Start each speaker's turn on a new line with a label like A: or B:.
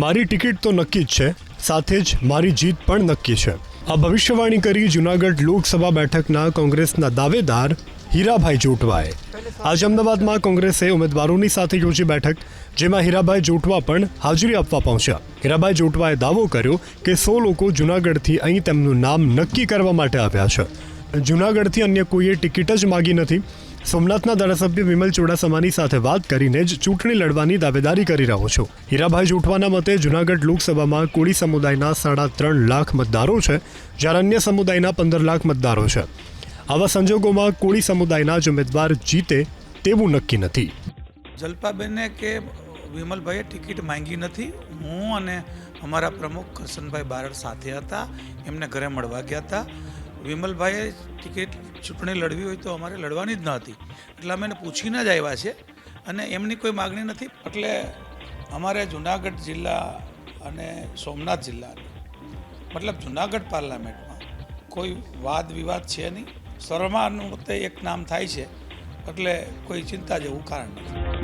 A: મારી ટિકિટ તો નક્કી જ છે, સાથે જ મારી જીત પણ નક્કી છે. આ ભવિષ્યવાણી કરી જૂનાગઢ લોકસભા બેઠકના કોંગ્રેસના દાવેદાર હીરાભાઈ જોટવાએ. આજ અમદાવાદમાં કોંગ્રેસે ઉમેદવારોની સાથે યોજી બેઠક, જેમાં હીરાભાઈ જોટવા પણ હાજરી આપવા પહોંચ્યા. હીરાભાઈ જોટવાએ દાવો કર્યો કે સો લોકો જૂનાગઢથી અહીં તેમનું નામ નક્કી કરવા માટે આવ્યા છે. જૂનાગઢથી અન્ય કોઈએ ટિકિટ જ માગી નથી. સોમનાથના ધારાસભ્ય વિમલ ચુડાસમાની સાથે વાત કરીને જ ચૂંટણી લડવાની દાવેદારી કરી રહ્યો છું. હીરાભાઈ જૂઠવાના મતે જૂનાગઢ લોકસભામાં કોળી સમુદાયના સાડા ત્રણ લાખ મતદારો છે, જ્યારે અન્ય સમુદાયના પંદર લાખ મતદારો છે. આવા સંજોગોમાં કોળી સમુદાયના જ ઉમેદવાર જીતે તેવું નક્કી નથી.
B: જલપાબેને કે વિમલભાઈએ ટિકિટ માંગી નથી, હું અને અમારા પ્રમુખ કરશનભાઈ બારડ સાથે હતા, એમને ઘરે મળવા ગયા હતા. વિમલભાઈએ ટિકિટ ચૂંટણી લડવી હોય તો અમારે લડવાની જ ન હતી. એટલે અમે એને પૂછીને જ આવ્યા છે અને એમની કોઈ માગણી નથી. એટલે અમારે જુનાગઢ જિલ્લા અને સોમનાથ જિલ્લા મતલબ જુનાગઢ પાર્લામેન્ટમાં કોઈ વાદ વિવાદ છે નહીં. સર્વાનુમતે એક નામ થાય છે. એટલે કોઈ ચિંતા જેવું કારણ નથી.